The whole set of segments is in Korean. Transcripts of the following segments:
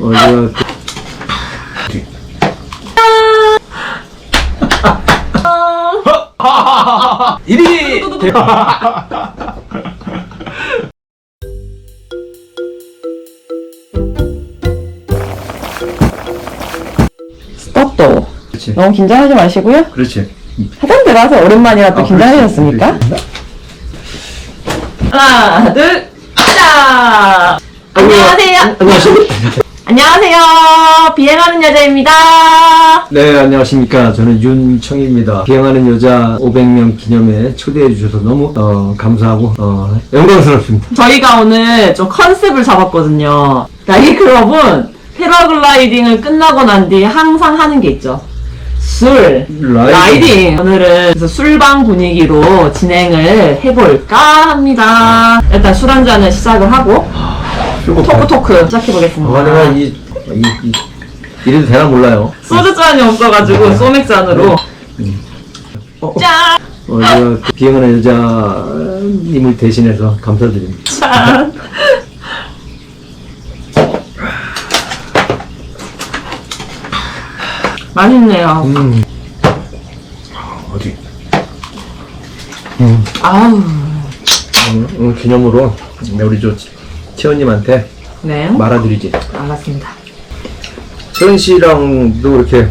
어디가 그- 이리 스톱도. 그렇지. 너무 긴장하지 마시고요. 그렇지. 대로 하세요. 오랜만이라 또 아, 긴장하셨습니까? 하나, 둘, 자! 안녕하세요. 안녕하십니까. 안녕하세요. 비행하는 여자입니다. 네, 안녕하십니까. 저는 윤청입니다. 비행하는 여자 500명 기념회 초대해 주셔서 너무 어, 감사하고 어, 영광스럽습니다. 저희가 오늘 좀 컨셉을 잡았거든요. 나이 클럽은 패러글라이딩을 끝나고 난 뒤에 항상 하는 게 있죠. 술, 라이딩. 라이딩. 오늘은 그래서 술방 분위기로 진행을 해볼까 합니다. 일단 술 한 잔을 시작을 하고 토크 토크 시작해보겠습니다. 아, 내가 이, 이, 이 이래도 되나 몰라요. 소주 잔이 없어가지고 소맥 잔으로 어, 짠! 어, 제가 그 비행하는 여자님을 대신해서 감사드립니다. 짠! 맛있네요. 음. 어디? 아우, 오늘, 오늘 기념으로 우리 저 채원님한테 네. 말아드리지. 알았습니다. 채원 씨랑도 이렇게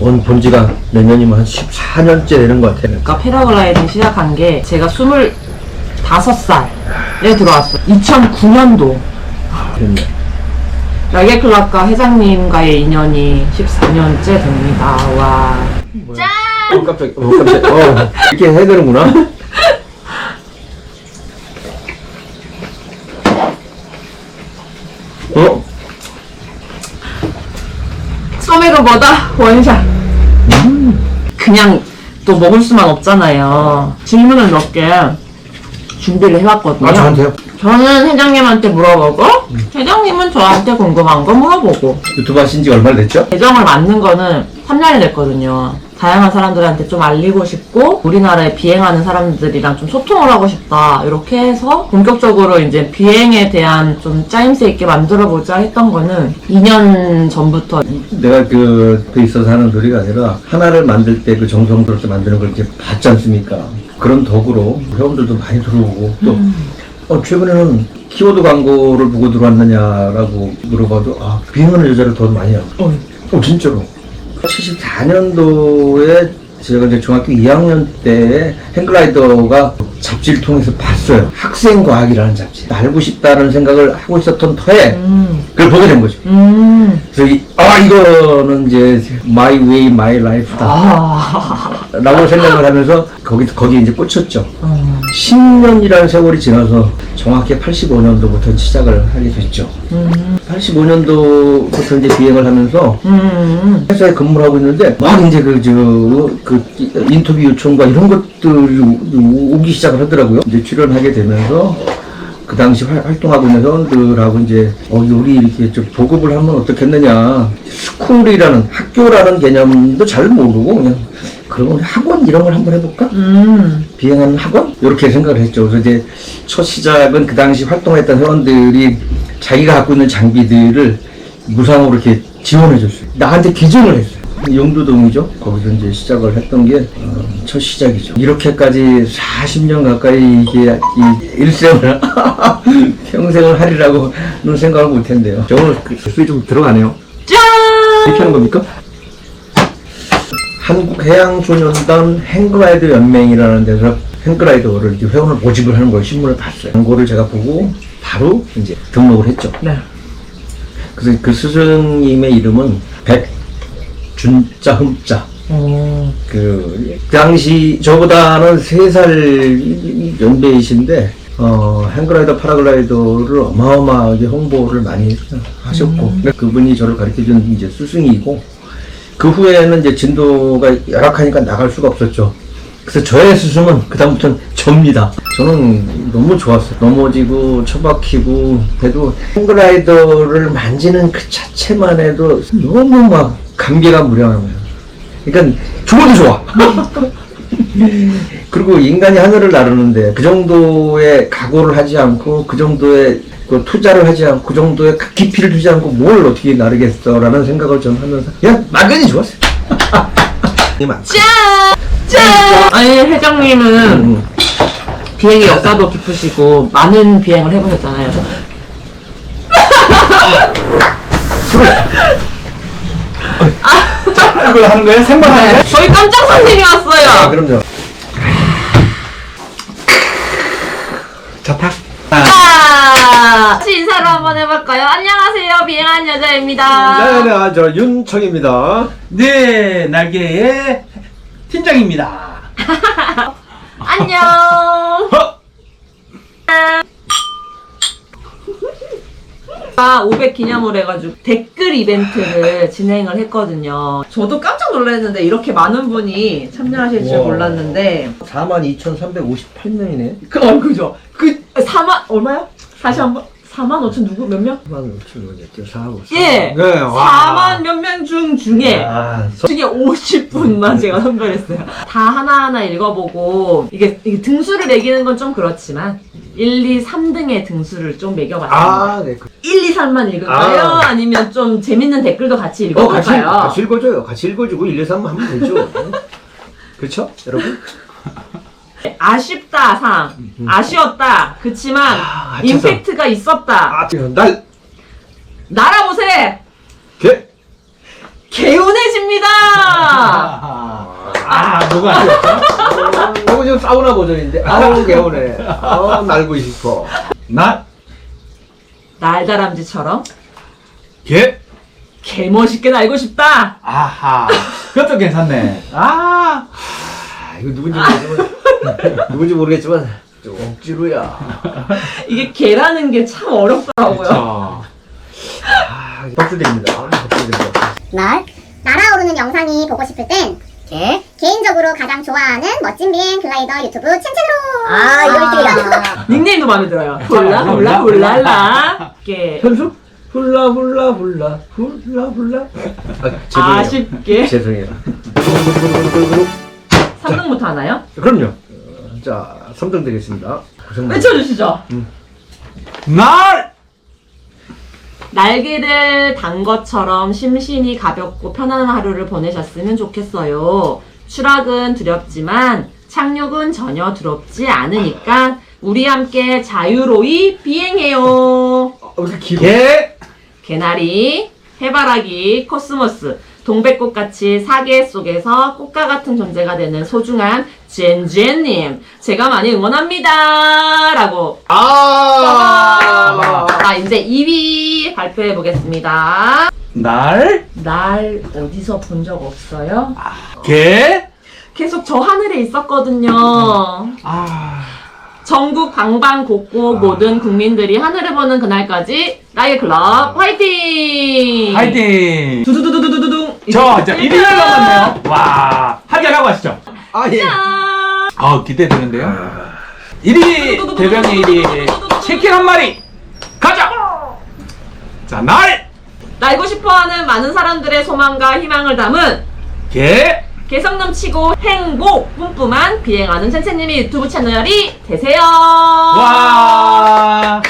온 본지가 몇 년이면 한 14년째 되는 것 같아요. 그러니까 패러글라이딩 시작한 게 제가 25살에 들어왔어요. 2009년도. 됐네. 라게 클럽과 회장님과의 인연이 14년째 됩니다. 와. 어, 깜짝, 어, 깜짝, 어, 이렇게 해야 되는구나. 어? 소맥은 뭐다? 원샷. 그냥 또 먹을 수만 없잖아요. 질문을 몇 개 준비를 해왔거든요. 아, 저한테요? 저는 회장님한테 물어보고, 회장님은 저한테 궁금한 거 물어보고, 유튜브 하신 지 얼마나 됐죠? 계정을 만든 거는 3년이 됐거든요. 다양한 사람들한테 좀 알리고 싶고 우리나라에 비행하는 사람들이랑 좀 소통을 하고 싶다. 이렇게 해서 본격적으로 이제 비행에 대한 좀 짜임새 있게 만들어 보자 했던 거는 2년 전부터. 내가 그, 그 있어서 하는 소리가 아니라 하나를 만들 때 그 정성스럽게 만드는 걸 이렇게 봤지 않습니까? 그런 덕으로 회원들도 많이 들어오고 또 어, 최근에는 키워드 광고를 보고 들어왔느냐라고 물어봐도 아 비행하는 여자를 더 많이 하고 어, 어 진짜로 74년도에 제가 이제 중학교 2학년 때 행글라이더가 잡지를 통해서 봤어요. 학생과학이라는 잡지. 알고 싶다는 생각을 하고 있었던 터에 음, 그걸 보게 된 거죠. 음, 그래서 이, 아 이거는 이제 my way my life다. 아, 라고 생각을 하면서 거기 거기 이제 꽂혔죠. 음, 10년이라는 세월이 지나서 정확히 85년도부터 시작을 하게 됐죠. 음, 85년도부터 이제 비행을 하면서 음, 회사에 근무를 하고 있는데 막 이제 그 저 그 인터뷰 요청과 이런 것들이 오- 오기 시작 을 하더라고요. 이제 출연하게 되면서 그 당시 활, 활동하고 있는 회원들하고 이제 어 우리 이렇게 좀 보급을 하면 어떻겠느냐 스쿨이라는 학교라는 개념도 잘 모르고 그냥 그러면 학원 이런 걸 한번 해볼까? 음, 비행하는 학원? 이렇게 생각을 했죠. 그래서 이제 첫 시작은 그 당시 활동했던 회원들이 자기가 갖고 있는 장비들을 무상으로 이렇게 지원해 줬어요. 나한테 기증을 했어요. 용두동이죠. 거기서 이제 시작을 했던 게 첫 시작이죠. 이렇게까지 40년 가까이 이게 이 일생을 평생을 하리라고는 생각을 못했는데요. 저 오늘 그 술이 좀 들어가네요. 짠! 이렇게 하는 겁니까? 한국해양소년단 행글라이더 연맹이라는 데서 행글라이더를 이제 회원을 모집을 하는 걸 신문을 봤어요. 광고를 제가 보고 바로 이제 등록을 했죠. 네. 그래서 그 스승님의 이름은 백 준자 흠자. 오, 그, 그 당시 저보다는 세살 연배이신데 어, 행글라이더 파라글라이더를 어마어마하게 홍보를 많이 하셨고 근데 그분이 저를 가르쳐 준 이제 스승이고 그 후에는 이제 진도가 열악하니까 나갈 수가 없었죠. 그래서 저의 스승은 그다음부터는 접니다. 저는 너무 좋았어요. 넘어지고 처박히고 그래도 행글라이더를 만지는 그 자체만 해도 너무 막 감개가 무량한 거예요. 그러니까 죽어도 좋아. 그리고 인간이 하늘을 나르는데 그 정도의 각오를 하지 않고 그 정도의 그그 투자를 하지 않고 그 정도의 깊이를 두지 않고 뭘 어떻게 나르겠어라는 생각을 좀 하면서 그냥 막연히 좋았어요. 막. 짠! 짠! 아니, 회장님은 음. 비행의 역사도 깊으시고, 많은 비행을 해보셨잖아요. 이걸 하는 거예요? 생방 하는 거예요? 저희 깜짝 손님이 왔어요! 아, 그럼요. 자, 탁. 자, 다시 인사를 한번 해볼까요? 안녕하세요, 비행한 여자입니다. 네, 네, 아, 저 윤청입니다. 네, 날개의 팀장입니다. 안녕. 어? 아, 500 기념으로 해가지고 댓글 이벤트를 진행을 했거든요. 저도 깜짝 놀랐는데 이렇게 많은 분이 참여하실 줄 우와. 몰랐는데 42,358명이네. 그, 어, 그죠? 그 4만 얼마요? 다시 한 번 4만 5천 누구 몇 명? 4만 5천 원이었죠. 4, 5, 예. 네, 와. 4만 몇 명 중 중에 아, 중에 50분만 제가 선별했어요. 다 하나하나 읽어보고, 이게, 이게 등수를 매기는 건 좀 그렇지만, 1, 2, 3등의 등수를 좀 매겨봤습니다. 아, 네. 그- 1, 2, 3만 읽을까요? 아. 아. 니면좀 재밌는 댓글도 같이 어, 같이, 읽어볼까요? 같이 읽어줘요. 같이 읽어주고 1, 2, 3 하면 되죠. 그렇죠? 여러분? 아쉽다, 상. 아쉬웠다. 그치만, 아, 아차상. 임팩트가 있었다. 아, 날, 날아보세! 개, 개운해집니다! 아, 아 뭐가 아쉬웠어? 이거 지금 사우나 버전인데. 아우, 개운해. 아, 날고 싶어. 날, 날다람쥐처럼 개, 개멋있게 날고 싶다! 아하. 그것도 괜찮네. 아, 아, 이거 누군지 모르겠지만, 누군지 모르겠지만, 쪽지루야. 이게 개라는 게 참 어렵더라고요. 그쵸. 아, 박수 드립니다. 박수 드립니다. 날 날아오르는 영상이 보고 싶을 땐 개. 개인적으로 가장 좋아하는 멋진 비행 글라이더 유튜브 챈챈으로 아 이거 1등이다 닉네임도 마음에 들어요. 훌라 훌라 훌랄라. 개 현수? 훌라, 훌라, 훌라, 훌라, 훌라. 아, 죄송해요. 아쉽게 죄송해요. 3등부터 하나요? 그럼요. 어, 자, 3등 드리겠습니다. 고생. 외쳐주시죠. 날, 날개를 단 것처럼 심신이 가볍고 편안한 하루를 보내셨으면 좋겠어요. 추락은 두렵지만 착륙은 전혀 두렵지 않으니까 우리 함께 자유로이 비행해요. 어, 왜 이렇게 길어? 개, 개나리, 해바라기, 코스모스, 동백꽃같이 사계 속에서 꽃과 같은 존재가 되는 소중한 젠젠님, 제가 많이 응원합니다. 라고. 아! 자, 이제 2위 발표해 보겠습니다. 날, 날 어디서 본 적 없어요? 개, 계속 저 하늘에 있었거든요. 아, 전국 방방곡곡 모든 국민들이 하늘을 보는 그날까지 나의 클럽 화이팅! 화이팅! 두두두두두두둥. 저, 이제 1위를 남았네요. 와, 한잔하고 하시죠. 아, 예. 아 기대되는데요. 1위 대변인 1위 치킨 한 마리 가자. 자 날, 날고 싶어하는 많은 사람들의 소망과 희망을 담은 개, 개성 넘치고 행복 뿜뿜한 비행하는 첸첸님의 유튜브 채널이 되세요. 와,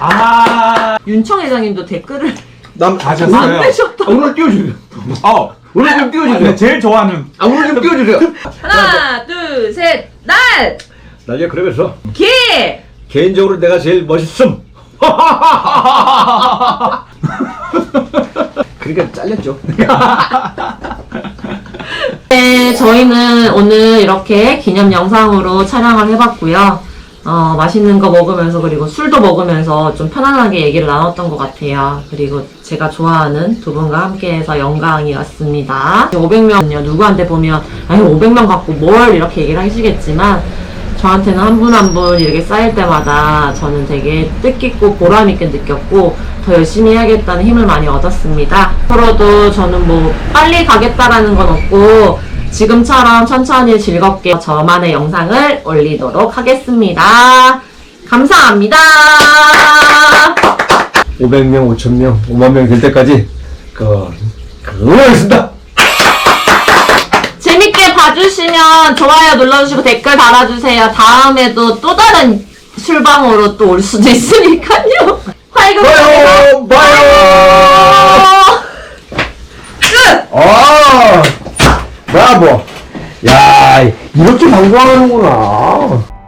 아, 윤청 회장님도 댓글을 남, 가셨어요. 안 내셨다. 아, 오늘 띄워주세요. 어, 오늘 좀 아, 띄워주세요. 제일 좋아하는 아, 오늘 좀 띄워주세요. 하나, 둘, 셋, 날! 나중에 그러면서 개! 개인적으로 내가 제일 멋있음. 그러니까 잘렸죠. 네, 저희는 오늘 이렇게 기념 영상으로 촬영을 해봤고요. 어, 맛있는 거 먹으면서 그리고 술도 먹으면서 좀 편안하게 얘기를 나눴던 것 같아요. 그리고 제가 좋아하는 두 분과 함께해서 영광이었습니다. 500명은요, 누구한테 보면, 아니, 500명 갖고 뭘 이렇게 얘기를 하시겠지만, 저한테는 한 분 한 분 이렇게 쌓일 때마다 저는 되게 뜻깊고 보람있게 느꼈고, 더 열심히 해야겠다는 힘을 많이 얻었습니다. 앞으로도 저는 뭐, 빨리 가겠다라는 건 없고, 지금처럼 천천히 즐겁게 저만의 영상을 올리도록 하겠습니다. 감사합니다. 500명, 5,000명, 5만 명 될 때까지 그, 그 응원하겠습니다. 재밌게 봐주시면 좋아요 눌러주시고 댓글 달아주세요. 다음에도 또 다른 술방으로 또 올 수도 있으니까요. 타이거 봐요, 봐요. 끝! 아, 브라보. 야, 이렇게 방송하는구나.